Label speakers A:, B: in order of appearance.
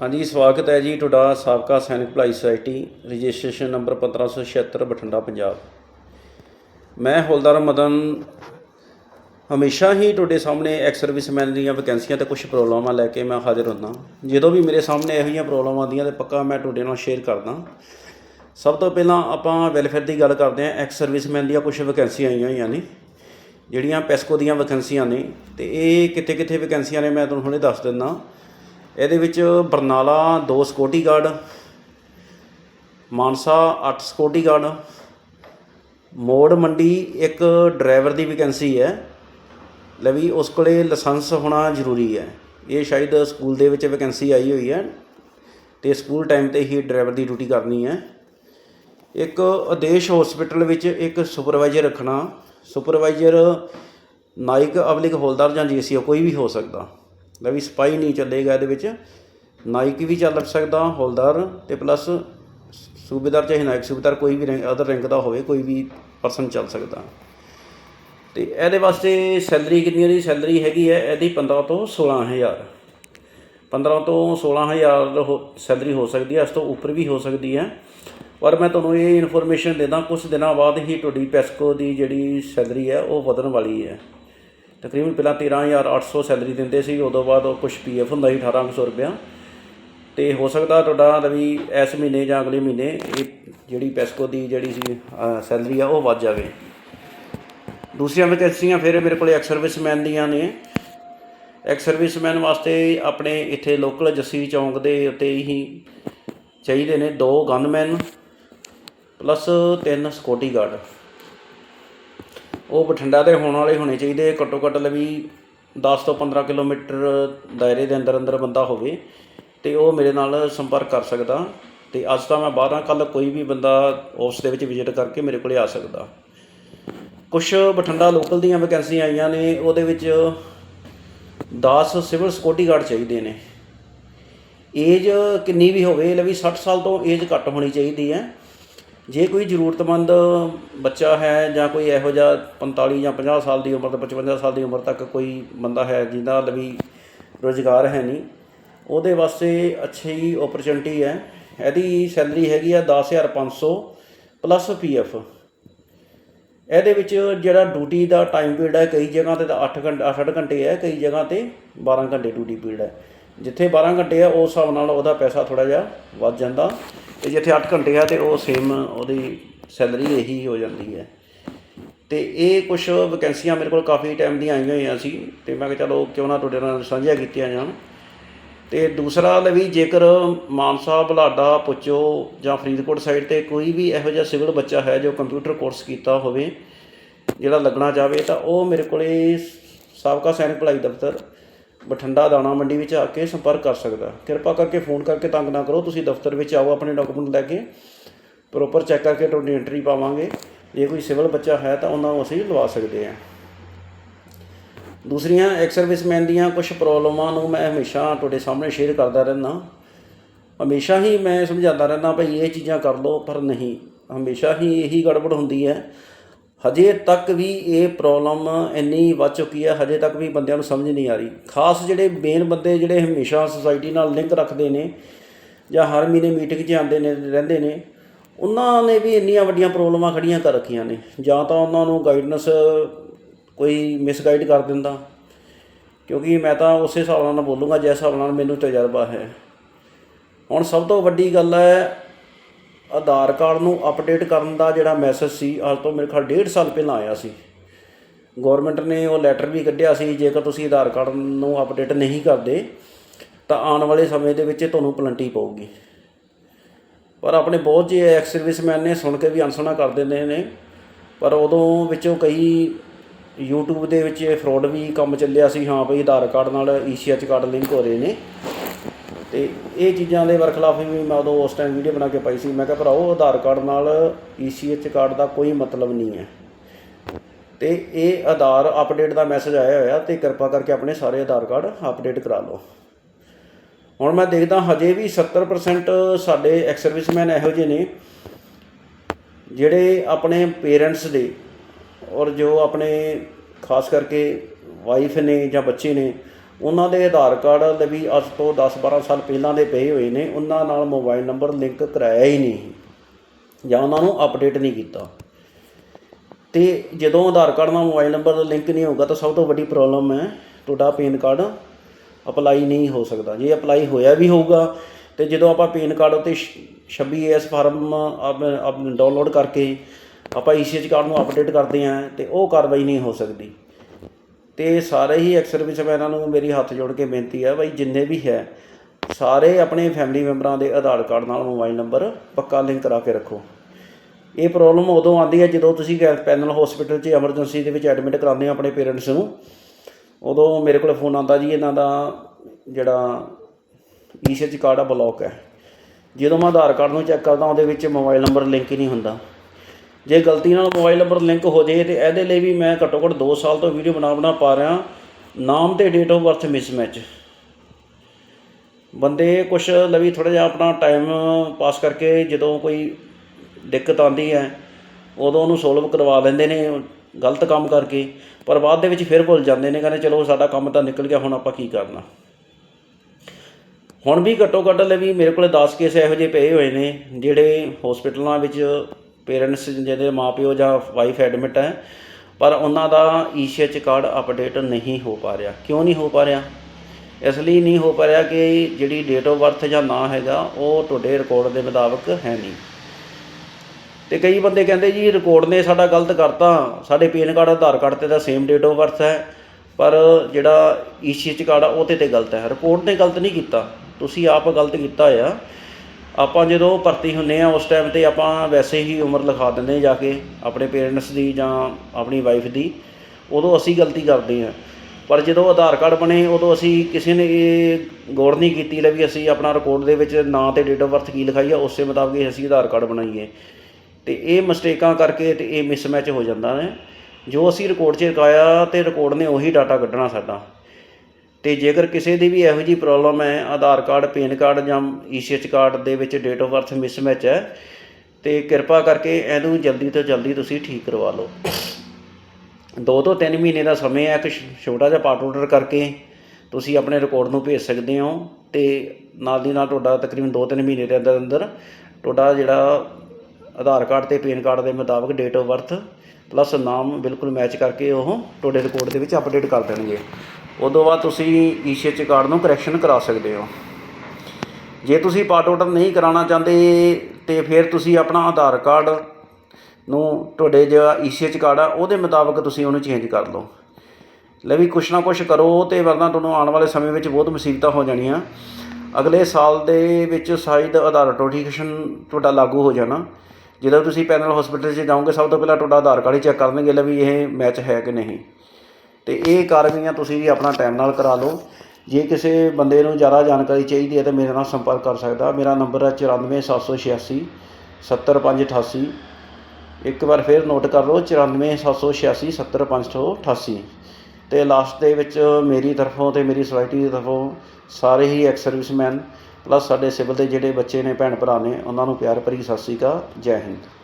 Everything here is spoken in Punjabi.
A: ਹਾਂਜੀ, ਸਵਾਗਤ ਹੈ ਜੀ ਤੁਹਾਡਾ ਸਾਬਕਾ ਸੈਨਿਕ ਭਲਾਈ society, registration number 1576 Bathinda, Punjab. ਮੈਂ ਹੌਲਦਾਰ ਮਦਨ, ਹਮੇਸ਼ਾ ਹੀ ਤੁਹਾਡੇ ਸਾਹਮਣੇ ਐਕਸ ਸਰਵਿਸਮੈਨ ਦੀਆਂ ਵੈਕੈਂਸੀਆਂ ਤੇ ਕੁਝ ਪ੍ਰੋਬਲਮਾਂ ਲੈ ਕੇ ਮੈਂ ਹਾਜ਼ਰ ਹੁੰਦਾ। ਜਦੋਂ ਵੀ ਮੇਰੇ ਸਾਹਮਣੇ ਇਹੋ ਜਿਹੀਆਂ ਪ੍ਰੋਬਲਮਾਂ ਆਉਂਦੀਆਂ ਤੇ ਪੱਕਾ ਮੈਂ ਤੁਹਾਡੇ ਨਾਲ ਸ਼ੇਅਰ ਕਰਦਾ। ਸਭ ਤੋਂ ਪਹਿਲਾਂ ਆਪਾਂ ਵੈਲਫੇਅਰ ਦੀ ਗੱਲ ਕਰਦੇ ਹਾਂ। ਐਕਸ ਸਰਵਿਸਮੈਨ ਦੀਆਂ ਕੁਝ ਵੈਕੈਂਸੀਆਂ ਆਈਆਂ ਹੋਈਆਂ ਨੇ, ਜਿਹੜੀਆਂ ਪੈਸਕੋ ਦੀਆਂ ਵੈਕੈਂਸੀਆਂ ਨੇ ਤੇ ਇਹ ਕਿੱਥੇ ਕਿੱਥੇ ਵੈਕੈਂਸੀਆਂ ਨੇ ਮੈਂ ਤੁਹਾਨੂੰ ਹੁਣੇ ਦੱਸ ਦਿੰਦਾ। ਇਹਦੇ ਵਿੱਚ Barnala 2 security guard Mansa 8 security guard Maur Mandi ਇੱਕ ਡਰਾਈਵਰ ਦੀ ਵੈਕੈਂਸੀ ਹੈ। ਲੈ ਵੀ ਉਸ ਕੋਲੇ ਲਾਇਸੈਂਸ ਹੋਣਾ ਜ਼ਰੂਰੀ ਹੈ। ਇਹ ਸ਼ਾਇਦ ਸਕੂਲ ਦੇ ਵਿੱਚ ਵੈਕੈਂਸੀ ਆਈ ਹੋਈ ਹੈ ਤੇ ਸਕੂਲ ਟਾਈਮ ਤੇ ਹੀ ਡਰਾਈਵਰ ਦੀ ਡਿਊਟੀ ਕਰਨੀ ਹੈ। ਇੱਕ ਆਦੇਸ਼ ਹਸਪੀਟਲ ਵਿੱਚ ਇੱਕ ਸੁਪਰਵਾਈਜ਼ਰ ਰੱਖਣਾ। ਸੁਪਰਵਾਈਜ਼ਰ ਨਾਇਕ, ਅਵਲਿਕ ਹੌਲਦਾਰ ਜਾਂ ਜੀਸੀਓ ਕੋਈ ਵੀ ਹੋ ਸਕਦਾ। ਲੈ ਵੀ ਸਿਪਾਹੀ ਨਹੀਂ ਚੱਲੇਗਾ ਇਹਦੇ ਵਿੱਚ। ਨਾਇਕ ਵੀ ਚੱਲ ਸਕਦਾ ਹੌਲਦਾਰ ਤੇ ਪਲੱਸ ਸੂਬੇਦਾਰ ਚਾਹੇ ਨਾਇਕ ਸੂਬੇਦਾਰ, ਕੋਈ ਵੀ ਰੈਂਕ ਅਦਰ ਰੈਂਕ ਦਾ ਹੋਵੇ, ਕੋਈ ਵੀ ਪਰਸਨ ਚੱਲ ਸਕਦਾ। ਤੇ ਇਹਦੇ ਵਾਸਤੇ ਸੈਲਰੀ ਕਿੰਨੀ ਦੀ ਸੈਲਰੀ ਹੈਗੀ ਹੈ ਇਹਦੀ 15 ਤੋਂ 16000 15 ਤੋਂ 16000 ਸੈਲਰੀ ਹੋ ਸਕਦੀ ਹੈ, ਇਸ ਤੋਂ ਉੱਪਰ ਵੀ ਹੋ ਸਕਦੀ ਹੈ। ਪਰ ਮੈਂ ਤੁਹਾਨੂੰ ਇਹ ਇਨਫੋਰਮੇਸ਼ਨ ਦੇਦਾ ਕੁਝ ਦਿਨਾਂ ਬਾਅਦ ਹੀ ਤੁਹਾਡੀ ਪੈਸਕੋ ਦੀ ਜਿਹੜੀ ਸੈਲਰੀ ਹੈ, ਉਹ ਵਧਣ ਵਾਲੀ ਹੈ। ਤਕਰੀਬਨ ਪਹਿਲਾਂ 13800 ਸੈਲਰੀ ਦਿੰਦੇ ਸੀ, ਉਦੋਂ ਬਾਅਦ ਉਹ ਕੁਝ ਪੀਐਫ ਹੁੰਦਾ ਸੀ 1800 ਰੁਪਇਆ। ਤੇ ਹੋ ਸਕਦਾ ਤੁਹਾਡਾ ਰਵੀ ਇਸ ਮਹੀਨੇ ਜਾਂ ਅਗਲੇ ਮਹੀਨੇ ਇਹ ਜਿਹੜੀ ਪੈਸਕੋ ਦੀ ਜਿਹੜੀ ਸੀ ਸੈਲਰੀ ਆ, ਉਹ ਵੱਧ ਜਾਵੇ। ਦੂਸਰੀਆਂ ਵੈਕੈਂਸੀਆਂ ਫਿਰ ਮੇਰੇ ਕੋਲੇ ਐਕਸ ਸਰਵਿਸਮੈਨ ਦੀਆਂ ਨੇ। ਐਕਸ ਸਰਵਿਸਮੈਨ ਵਾਸਤੇ ਆਪਣੇ ਇੱਥੇ ਲੋਕਲ ਜੱਸੀ ਚੌਂਕ ਦੇ ਉੱਤੇ ਹੀ ਚਾਹੀਦੇ ਨੇ ਦੋ ਗਨਮੈਨ ਪਲੱਸ ਤਿੰਨ ਸਿਕਿਉਰਟੀ ਗਾਰਡ ਉਹ ਬਠਿੰਡਾ ਦੇ ਹੋਣ ਵਾਲੇ ਹੋਣੇ ਚਾਹੀਦੇ। ਘੱਟੋ ਘੱਟ ਲਵੀ 10 ਤੋਂ 15 ਕਿਲੋਮੀਟਰ ਦਾਇਰੇ ਦੇ ਅੰਦਰ ਅੰਦਰ ਬੰਦਾ ਹੋਵੇ ਤੇ ਉਹ ਮੇਰੇ ਨਾਲ ਸੰਪਰਕ ਕਰ ਸਕਦਾ ਤੇ ਅੱਜ ਤਾਂ ਮੈਂ ਬਾਹਰ ਹਾਂ ਕੱਲ ਕੋਈ ਵੀ ਬੰਦਾ ਆਫਿਸ ਦੇ ਵਿੱਚ ਵਿਜ਼ਿਟ ਕਰਕੇ ਮੇਰੇ ਕੋਲੇ ਆ ਸਕਦਾ। ਕੁਝ ਬਠਿੰਡਾ ਲੋਕਲ ਦੀਆਂ ਵੈਕੈਂਸੀਆਂ ਆਈਆਂ ਨੇ, ਉਹਦੇ ਵਿੱਚ 10 ਸਿਵਲ ਸਿਕਿਉਰਟੀ ਗਾਰਡ ਚਾਹੀਦੇ ਨੇ। ਏਜ ਕਿੰਨੀ ਵੀ ਹੋਵੇ, ਲਵੀ 60 ਸਾਲ ਤੋਂ ਏਜ ਘੱਟ ਹੋਣੀ ਚਾਹੀਦੀ ਹੈ। ਜੇ ਕੋਈ ਜ਼ਰੂਰਤਮੰਦ ਬੱਚਾ ਹੈ ਜਾਂ ਕੋਈ ਇਹੋ ਜਿਹਾ 45 ਜਾਂ 50 ਸਾਲ ਦੀ ਉਮਰ ਤੋਂ 55 ਸਾਲ ਦੀ ਉਮਰ ਤੱਕ ਕੋਈ ਬੰਦਾ ਹੈ ਜਿਹਦਾ ਲਵੀ ਰੋਜ਼ਗਾਰ ਹੈ ਨਹੀਂ, ਉਹਦੇ ਵਾਸਤੇ ਅੱਛੀ ਓਪਰਚੁਨਿਟੀ ਹੈ। ਇਹਦੀ ਸੈਲਰੀ ਹੈਗੀ ਆ 10500 ਪਲੱਸ ਪੀਐਫ ਇਹਦੇ ਵਿੱਚ ਜਿਹੜਾ ਡਿਊਟੀ ਦਾ ਟਾਈਮ ਪੀਰੀਅਡ ਹੈ ਕਈ ਜਗ੍ਹਾ ਤੇ ਤਾਂ 8 ਘੰਟੇ 8 ਘੰਟੇ ਹੈ, ਕਈ ਜਗ੍ਹਾ ਤੇ 12 ਘੰਟੇ ਡਿਊਟੀ ਪੀਰੀਅਡ ਹੈ। ਜਿੱਥੇ 12 ਘੰਟੇ ਹੈ ਉਸ ਹਿਸਾਬ ਨਾਲ ਉਹਦਾ ਪੈਸਾ ਥੋੜਾ ਜਿਹਾ ਵੱਧ ਜਾਂਦਾ। ਤੇ ਜਿੱਥੇ 8 ਘੰਟੇ ਆ ਤੇ ਉਹ ਸੇਮ ਉਹਦੀ ਸੈਲਰੀ ਇਹੀ ਹੋ ਜਾਂਦੀ ਹੈ। ਤੇ ਇਹ ਕੁਝ ਵੈਕੈਂਸੀਆਂ ਮੇਰੇ ਕੋਲ ਕਾਫੀ ਟਾਈਮ ਦੀਆਂ ਆਈਆਂ ਹੋਈਆਂ ਸੀ ਤੇ ਮੈਂ ਕਿਹਾ ਚਲੋ ਕਿਉਂ ਨਾ ਤੁਹਾਡੇ ਨਾਲ ਸਾਂਝੀਆਂ ਕੀਤੀਆਂ ਜਾਣ। ਤੇ ਦੂਸਰਾ ਵੀ ਜੇਕਰ ਮਾਨਸਾ ਬਲਾਡਾ ਪੁੱਛੋ ਜਾਂ ਫਰੀਦਕੋਟ ਸਾਈਡ ਤੇ ਕੋਈ ਵੀ ਇਹੋ ਜਿਹਾ ਸਿਵਲ ਬੱਚਾ ਹੈ ਜੋ ਕੰਪਿਊਟਰ ਕੋਰਸ ਕੀਤਾ ਹੋਵੇ, ਜਿਹੜਾ ਲੱਗਣਾ ਚਾਹਵੇ ਤਾਂ ਉਹ ਮੇਰੇ ਕੋਲੇ ਸਾਬਕਾ ਸੈਨਿਕ ਭਲਾਈ ਦਫ਼ਤਰ ਬਠਿੰਡਾ ਦਾਣਾ ਮੰਡੀ ਵਿੱਚ ਆ ਕੇ ਸੰਪਰਕ ਕਰ ਸਕਦਾ। ਕਿਰਪਾ ਕਰਕੇ ਫੋਨ ਕਰਕੇ ਤੰਗ ਨਾ ਕਰੋ, ਤੁਸੀਂ ਦਫ਼ਤਰ ਵਿੱਚ ਆਓ, ਆਪਣੇ ਡਾਕੂਮੈਂਟ ਲੈ ਕੇ ਪ੍ਰੋਪਰ ਚੈੱਕ ਕਰਕੇ ਤੁਹਾਡੀ ਐਂਟਰੀ ਪਾਵਾਂਗੇ। ਜੇ ਕੋਈ ਸਿਵਲ ਬੱਚਾ ਹੈ ਤਾਂ ਉਹਨਾਂ ਨੂੰ ਅਸੀਂ ਲਵਾ ਸਕਦੇ ਹਾਂ। ਦੂਸਰੀਆਂ ਐਕਸ ਸਰਵਿਸਮੈਨ ਦੀਆਂ ਕੁਝ ਪ੍ਰੋਬਲਮਾਂ ਨੂੰ ਮੈਂ ਹਮੇਸ਼ਾ ਤੁਹਾਡੇ ਸਾਹਮਣੇ ਸ਼ੇਅਰ ਕਰਦਾ ਰਹਿੰਦਾ ਹਮੇਸ਼ਾ ਹੀ ਮੈਂ ਸਮਝਾਉਂਦਾ ਰਹਿੰਦਾ ਭਈ ਇਹ ਚੀਜ਼ਾਂ ਕਰ ਲਓ ਪਰ ਨਹੀਂ। ਹਮੇਸ਼ਾ ਹੀ ਇਹੀ ਗੜਬੜ ਹੁੰਦੀ ਹੈ ਹਜੇ ਤੱਕ ਵੀ ਇਹ ਪ੍ਰੋਬਲਮ ਇੰਨੀ ਵੱਧ ਚੁੱਕੀ ਹੈ, ਹਜੇ ਤੱਕ ਵੀ ਬੰਦਿਆਂ ਨੂੰ ਸਮਝ ਨਹੀਂ ਆ ਰਹੀ। ਖਾਸ ਜਿਹੜੇ ਮੇਨ ਬੰਦੇ ਜਿਹੜੇ ਹਮੇਸ਼ਾ ਸੁਸਾਇਟੀ ਨਾਲ ਲਿੰਕ ਰੱਖਦੇ ਨੇ ਜਾਂ ਹਰ ਮਹੀਨੇ ਮੀਟਿੰਗ 'ਚ ਆਉਂਦੇ ਨੇ, ਰਹਿੰਦੇ ਨੇ, ਉਹਨਾਂ ਨੇ ਵੀ ਇੰਨੀਆਂ ਵੱਡੀਆਂ ਪ੍ਰੋਬਲਮਾਂ ਖੜੀਆਂ ਕਰ ਰੱਖੀਆਂ ਨੇ। ਜਾਂ ਤਾਂ ਉਹਨਾਂ ਨੂੰ ਗਾਈਡਨੈਸ ਕੋਈ ਮਿਸਗਾਈਡ ਕਰ ਦਿੰਦਾ। ਕਿਉਂਕਿ ਮੈਂ ਤਾਂ ਉਸੇ ਹਿਸਾਬ ਨਾਲ ਬੋਲੂੰਗਾ, ਜਿਸ ਹਿਸਾਬ ਨਾਲ ਮੈਨੂੰ ਤਜਰਬਾ ਹੈ। ਹੁਣ ਸਭ ਤੋਂ ਵੱਡੀ ਗੱਲ ਹੈ ਆਧਾਰ ਕਾਰਡ ਨੂੰ ਅਪਡੇਟ ਕਰਨ ਦਾ ਜਿਹੜਾ ਮੈਸੇਜ ਸੀ, ਅੱਜ ਤੋਂ ਮੇਰੇ ਖਿਆਲ ਡੇਢ ਸਾਲ ਪਹਿਲਾਂ ਆਇਆ ਸੀ। ਗਵਰਨਮੈਂਟ ਨੇ ਉਹ ਲੈਟਰ ਵੀ ਕੱਢਿਆ ਸੀ, ਜੇਕਰ ਤੁਸੀਂ ਆਧਾਰ ਕਾਰਡ ਨੂੰ ਅਪਡੇਟ ਨਹੀਂ ਕਰਦੇ, ਤਾਂ ਆਉਣ ਵਾਲੇ ਸਮੇਂ ਦੇ ਵਿੱਚ ਤੁਹਾਨੂੰ ਪਲੰਟੀ ਪਊਗੀ। ਪਰ ਆਪਣੇ ਬਹੁਤ ਜਿਹੇ ਐਕਸ ਸਰਵਿਸਮੈਨ ਨੇ, ਸੁਣ ਕੇ ਵੀ ਅਨਸੁਣਾ ਕਰ ਦਿੰਦੇ ਨੇ। ਪਰ ਉਦੋਂ ਵਿੱਚੋਂ ਕਈ YouTube ਦੇ ਵਿੱਚ ਫਰਾਡ ਵੀ ਕੰਮ ਚੱਲਿਆ ਸੀ, ਹਾਂ ਭਈ ਆਧਾਰ ਕਾਰਡ ਨਾਲ ECH ਕਾਰਡ ਲਿੰਕ ਹੋ ਰਹੇ ਨੇ। ਤੇ ਇਹ ਚੀਜ਼ਾਂ ਦੇ ਵਰਖਲਾਫ ਵੀ ਮੈਂ ਉਦੋਂ ਉਸ ਟਾਈਮ ਵੀਡੀਓ ਬਣਾ ਕੇ ਪਾਈ ਸੀ। ਮੈਂ ਕਿਹਾ ਭਰਾਓ, ਆਧਾਰ ਕਾਰਡ ਨਾਲ ECH ਕਾਰਡ ਦਾ ਕੋਈ ਮਤਲਬ ਨਹੀਂ ਹੈ। ਤੇ ਇਹ ਆਧਾਰ ਅਪਡੇਟ ਦਾ ਮੈਸੇਜ ਆਇਆ ਹੋਇਆ ਤੇ ਕਿਰਪਾ ਕਰਕੇ ਆਪਣੇ ਸਾਰੇ ਆਧਾਰ ਕਾਰਡ ਅਪਡੇਟ ਕਰਾ ਲਓ। ਹੁਣ ਮੈਂ ਦੇਖਦਾ ਹਜੇ ਵੀ 70% ਸਾਡੇ ਐਕਸ ਸਰਵਿਸਮੈਨ ਇਹੋ ਜਿਹੇ ਨੇ, ਜਿਹੜੇ ਆਪਣੇ ਪੇਰੈਂਟਸ ਦੇ ਔਰ ਜੋ ਆਪਣੇ ਖਾਸ ਕਰਕੇ ਵਾਈਫ ਨੇ ਜਾਂ ਬੱਚੇ ਨੇ ਉਹਨਾਂ ਦੇ ਆਧਾਰ ਕਾਰਡ ਦੇ ਵੀ ਅੱਜ ਤੋਂ 10-12 ਸਾਲ ਪਹਿਲਾਂ ਦੇ ਪਏ ਹੋਏ ਨੇ, ਉਹਨਾਂ ਨਾਲ ਮੋਬਾਈਲ ਨੰਬਰ ਲਿੰਕ ਕਰਾਇਆ ਹੀ ਨਹੀਂ ਜਾਂ ਉਹਨਾਂ ਨੂੰ ਅਪਡੇਟ ਨਹੀਂ ਕੀਤਾ। ਤੇ ਜਦੋਂ ਆਧਾਰ ਕਾਰਡ ਨਾਲ ਮੋਬਾਈਲ ਨੰਬਰ ਲਿੰਕ ਨਹੀਂ ਹੋਊਗਾ ਤਾਂ ਸਭ ਤੋਂ ਵੱਡੀ ਪ੍ਰੋਬਲਮ ਹੈ, ਤੁਹਾਡਾ ਪੈਨ ਕਾਰਡ ਅਪਲਾਈ ਨਹੀਂ ਹੋ ਸਕਦਾ। ਜੇ ਅਪਲਾਈ ਹੋਇਆ ਵੀ ਹੋਊਗਾ, ਤੇ ਜਦੋਂ ਆਪਾਂ ਪੈਨ ਕਾਰਡ ਉੱਤੇ 26S ਫਾਰਮ ਆਪ ਡਾਊਨਲੋਡ ਕਰਕੇ ਆਪਾਂ ਈਸੀਐਚ ਕਾਰਡ ਨੂੰ ਅਪਡੇਟ ਕਰਦੇ ਆਂ ਤੇ ਉਹ ਕਾਰਵਾਈ ਨਹੀਂ ਹੋ ਸਕਦੀ। ਤੇ ਸਾਰੇ ਹੀ ਐਕਸ ਸਰਵਿਸਮੈਨਾਂ ਨੂੰ ਮੇਰੀ ਹੱਥ ਜੋੜ ਕੇ ਬੇਨਤੀ ਹੈ ਬਈ ਜਿੰਨੇ ਵੀ ਹੈ, ਸਾਰੇ ਆਪਣੇ ਫੈਮਿਲੀ ਮੈਂਬਰਾਂ ਦੇ ਆਧਾਰ ਕਾਰਡ ਨਾਲ ਮੋਬਾਈਲ ਨੰਬਰ ਪੱਕਾ ਲਿੰਕ ਕਰਾ ਕੇ ਰੱਖੋ। ਇਹ ਪ੍ਰੋਬਲਮ ਉਦੋਂ ਆਉਂਦੀ ਹੈ ਜਦੋਂ ਤੁਸੀਂ ਗੈਰ ਪੈਨਲ ਹਸਪੀਟਲ 'ਚ ਐਮਰਜੈਂਸੀ ਦੇ ਵਿੱਚ ਐਡਮਿਟ ਕਰਾਉਂਦੇ ਹੋ ਆਪਣੇ ਪੇਰੈਂਟਸ ਨੂੰ। ਉਦੋਂ ਮੇਰੇ ਕੋਲ ਫੋਨ ਆਉਂਦਾ ਜੀ, ਇਹਨਾਂ ਦਾ ਜਿਹੜਾ ਈਸੀਐਚ ਕਾਰਡ ਆ ਬਲੌਕ ਹੈ। ਜਦੋਂ ਮੈਂ ਆਧਾਰ ਕਾਰਡ ਨੂੰ ਚੈੱਕ ਕਰਦਾ, ਉਹਦੇ ਵਿੱਚ ਮੋਬਾਈਲ ਨੰਬਰ ਲਿੰਕ ਹੀ ਨਹੀਂ ਹੁੰਦਾ। ਜੇ ਗਲਤੀ ਨਾਲ ਮੋਬਾਈਲ ਨੰਬਰ ਲਿੰਕ ਹੋ ਜੇ ਤੇ ਇਹਦੇ ਲਈ ਵੀ ਮੈਂ ਘੱਟੋ ਘੱਟ 2 ਸਾਲ ਤੋਂ ਵੀਡੀਓ ਬਣਾ ਬਣਾ ਪਾ ਰਿਹਾ। ਨਾਮ ਤੇ ਡੇਟ ਆਫ ਬਰਥ ਮਿਸਮੈਚ ਬੰਦੇ ਕੁਛ ਲਵੀ ਥੋੜਾ ਜਿਹਾ ਆਪਣਾ ਟਾਈਮ ਪਾਸ ਕਰਕੇ ਜਦੋਂ ਕੋਈ ਦਿੱਕਤ ਆਉਂਦੀ ਹੈ, ਉਦੋਂ ਉਹਨੂੰ ਸੋਲਵ ਕਰਵਾ ਲੈਂਦੇ ਨੇ, ਗਲਤ ਕੰਮ ਕਰਕੇ। ਪਰ ਬਾਅਦ ਦੇ ਵਿੱਚ ਫਿਰ ਭੁੱਲ ਜਾਂਦੇ ਨੇ, ਕਹਿੰਦੇ ਚਲੋ ਸਾਡਾ ਕੰਮ ਤਾਂ ਨਿਕਲ ਗਿਆ, ਹੁਣ ਆਪਾਂ ਕੀ ਕਰਨਾ। ਹੁਣ ਵੀ ਘੱਟੋ ਘੱਟ ਲਵੀ ਮੇਰੇ ਕੋਲੇ 10 ਕੇਸ ਇਹੋ ਜਿਹੇ ਪਏ ਹੋਏ ਨੇ, ਜਿਹੜੇ ਹਸਪੀਟਲਾਂ ਵਿੱਚ ਪੇਰੈਂਟਸ ਜਿਹਦੇ ਮਾਪਿਓ ਜਾਂ ਵਾਈਫ ਐਡਮਿਟ ਹੈ, ਪਰ ਉਹਨਾਂ ਦਾ ਈਸੀਐਚ ਕਾਰਡ ਅਪਡੇਟ ਨਹੀਂ ਹੋ ਪਾ ਰਿਹਾ। ਕਿਉਂ ਨਹੀਂ ਹੋ ਪਾ ਰਿਹਾ? ਇਸ ਲਈ ਨਹੀਂ ਹੋ ਪਾ ਰਿਹਾ ਕਿ ਜਿਹੜੀ ਡੇਟ ਆਫ ਬਰਥ ਜਾਂ ਨਾਂ ਹੈਗਾ, ਉਹ ਤੁਹਾਡੇ ਰਿਕਾਰਡ ਦੇ ਮੁਤਾਬਕ ਹੈ ਨਹੀਂ। ਤੇ ਕਈ ਬੰਦੇ ਕਹਿੰਦੇ ਜੀ ਰਿਕਾਰਡ ਨੇ ਸਾਡਾ ਗਲਤ ਕਰਤਾ, ਸਾਡੇ ਪੈਨ ਕਾਰਡ ਆਧਾਰ ਕਾਰਡ ਤੇ ਤਾਂ ਸੇਮ ਡੇਟ ਆਫ ਬਰਥ ਹੈ, ਪਰ ਜਿਹੜਾ ਈਸੀਐਚ ਕਾਰਡ ਆ, ਉਹ ਤੇ ਗਲਤ ਹੈ। ਰਿਪੋਰਟ ਨੇ ਗਲਤ ਨਹੀਂ ਕੀਤਾ। ਤੁਸੀਂ ਆਪ ਗਲਤ ਕੀਤਾ ਆ ਆਪਾਂ ਜਦੋਂ ਭਰਤੀ ਹੁੰਨੇ ਆ, ਉਸ ਟਾਈਮ ਤੇ ਆਪਾਂ ਵੈਸੇ ਹੀ ਉਮਰ ਲਿਖਾ ਦਿੰਦੇ ਜਾ ਕੇ, ਆਪਣੇ ਪੇਰੈਂਟਸ ਦੀ ਜਾਂ ਆਪਣੀ ਵਾਈਫ ਦੀ, ਉਦੋਂ ਅਸੀਂ ਗਲਤੀ ਕਰਦੇ ਆ। ਪਰ ਜਦੋਂ ਆਧਾਰ ਕਾਰਡ ਬਣੇ, ਉਦੋਂ ਅਸੀਂ ਕਿਸੇ ਨੇ ਇਹ ਗੌਰ ਨਹੀਂ ਕੀਤੀ ਲੈ ਵੀ ਅਸੀਂ ਆਪਣਾ ਰਿਕਾਰਡ ਦੇ ਵਿੱਚ ਨਾਂ ਤੇ ਡੇਟ ਆਫ ਬਰਥ ਕੀ ਲਿਖਾਈ ਆ, ਉਸੇ ਮੁਤਾਬਕ ਅਸੀਂ ਆਧਾਰ ਕਾਰਡ ਬਣਾਈਏ ਤੇ ਇਹ ਮਿਸਟੇਕਾਂ ਕਰਕੇ ਤੇ ਇਹ ਮਿਸਮੈਚ ਹੋ ਜਾਂਦਾ ਨੇ। ਜੋ ਅਸੀਂ ਰਿਕਾਰਡ 'ਚ ਰਕਾਇਆ ਤੇ ਰਿਕਾਰਡ ਨੇ ਉਹੀ ਡਾਟਾ ਕੱਢਣਾ ਸਾਡਾ। ਤੇ ਜੇਕਰ ਕਿਸੇ ਦੀ ਵੀ ਇਹੋ ਜੀ ਪ੍ਰੋਬਲਮ ਹੈ, ਆਧਾਰ ਕਾਰਡ ਪੈਨ ਕਾਰਡ ਜਾਂ ਈਸੀਐਚ ਕਾਰਡ ਦੇ ਵਿੱਚ ਡੇਟ ਆਫ ਬਰਥ ਮਿਸਮੈਚ ਹੈ, ਤੇ ਕਿਰਪਾ ਕਰਕੇ ਇਹਨੂੰ ਜਲਦੀ ਤੋਂ ਜਲਦੀ ਤੁਸੀਂ ਠੀਕ ਕਰਵਾ ਲਓ। ਦੋ ਤੋਂ ਤਿੰਨ ਮਹੀਨੇ ਦਾ ਸਮੇਂ ਹੈ, ਇੱਕ ਛੋਟਾ ਜਿਹਾ ਪਾਰਟ ਆਰਡਰ ਕਰਕੇ ਤੁਸੀਂ ਆਪਣੇ ਰਿਕਾਰਡ ਨੂੰ ਭੇਜ ਸਕਦੇ ਹੋ ਤੇ ਨਾਲ ਦੀ ਨਾਲ ਤੁਹਾਡਾ ਤਕਰੀਬਨ 2-3 ਮਹੀਨੇ ਦੇ ਅੰਦਰ ਅੰਦਰ ਤੁਹਾਡਾ ਜਿਹੜਾ ਆਧਾਰ ਕਾਰਡ ਤੇ ਪੈਨ ਕਾਰਡ ਦੇ ਮੁਤਾਬਕ ਡੇਟ ਆਫ ਬਰਥ ਪਲੱਸ ਨਾਮ ਬਿਲਕੁਲ ਮੈਚ ਕਰਕੇ ਉਹ ਤੁਹਾਡੇ ਰਿਕਾਰਡ ਦੇ ਵਿੱਚ ਅਪਡੇਟ ਕਰ ਦੇਣਗੇ। ਉਦੋਂ ਬਾਅਦ ਤੁਸੀਂ ਈਸੀਐਚ ਕਾਰਡ ਨੂੰ ਕਰੈਕਸ਼ਨ ਕਰਾ ਸਕਦੇ ਹੋ। ਜੇ ਤੁਸੀਂ ਪਾਰਟ ਆਰਡਰ ਨਹੀਂ ਕਰਾਉਣਾ ਚਾਹੁੰਦੇ, ਤੇ ਫਿਰ ਤੁਸੀਂ ਆਪਣਾ ਆਧਾਰ ਕਾਰਡ ਨੂੰ ਤੁਹਾਡੇ ਜਿਹੜਾ ਈਸੀਐਚ ਕਾਰਡ ਆ, ਉਹਦੇ ਮੁਤਾਬਕ ਤੁਸੀਂ ਉਹਨੂੰ ਚੇਂਜ ਕਰ ਲਓ। ਲੈ ਵੀ ਕੁਛ ਨਾ ਕੁਛ ਕਰੋ ਤੇ ਵਰਨਾ ਤੁਹਾਨੂੰ ਆਉਣ ਵਾਲੇ ਸਮੇਂ ਵਿੱਚ ਬਹੁਤ ਮੁਸੀਬਤਾਂ ਹੋ ਜਾਣੀਆਂ। ਅਗਲੇ ਸਾਲ ਦੇ ਵਿੱਚ ਸ਼ਾਇਦ ਆਧਾਰ ਨੋਟੀਫਿਕੇਸ਼ਨ ਤੁਹਾਡਾ ਲਾਗੂ ਹੋ ਜਾਣਾ। ਜਦੋਂ ਤੁਸੀਂ ਪੈਨਲ ਹਸਪੀਟਲ 'ਚ ਜਾਓਗੇ, ਸਭ ਤੋਂ ਪਹਿਲਾਂ ਤੁਹਾਡਾ ਆਧਾਰ ਕਾਰਡ ਹੀ ਚੈੱਕ ਕਰਨਗੇ, ਲੈ ਵੀ ਇਹ ਮੈਚ ਹੈ ਕਿ ਨਹੀਂ। ਤੇ ਇਹ ਕਾਰਵਾਈਆਂ ਤੁਸੀਂ ਵੀ ਆਪਣਾ ਟਾਈਮ ਨਾਲ ਕਰਾ ਲਓ। ਜੇ ਕਿਸੇ ਬੰਦੇ ਨੂੰ ਜ਼ਿਆਦਾ ਜਾਣਕਾਰੀ ਚਾਹੀਦੀ ਹੈ ਤਾਂ ਮੇਰੇ ਨਾਲ ਸੰਪਰਕ ਕਰ ਸਕਦਾ। ਮੇਰਾ ਨੰਬਰ ਹੈ 94786 70588 ਇੱਕ ਵਾਰ ਫਿਰ ਨੋਟ ਕਰ ਲਓ 94786 70588 ਤੇ ਲਾਸਟ ਦੇ ਵਿੱਚ ਮੇਰੀ ਤਰਫੋਂ ਤੇ ਮੇਰੀ ਸੋਸਾਇਟੀ ਦੀ ਤਰਫੋਂ ਸਾਰੇ ਹੀ ਐਕਸ ਸਰਵਿਸਮੈਨ ਪਲੱਸ ਸਾਡੇ ਸਿਵਲ ਦੇ ਜਿਹੜੇ ਬੱਚੇ ਨੇ, ਭੈਣ ਭਰਾ ਨੇ, ਉਹਨਾਂ ਨੂੰ ਪਿਆਰ ਭਰੀ ਸਤਿ ਸ਼੍ਰੀ ਅਕਾਲ, ਜੈ ਹਿੰਦ।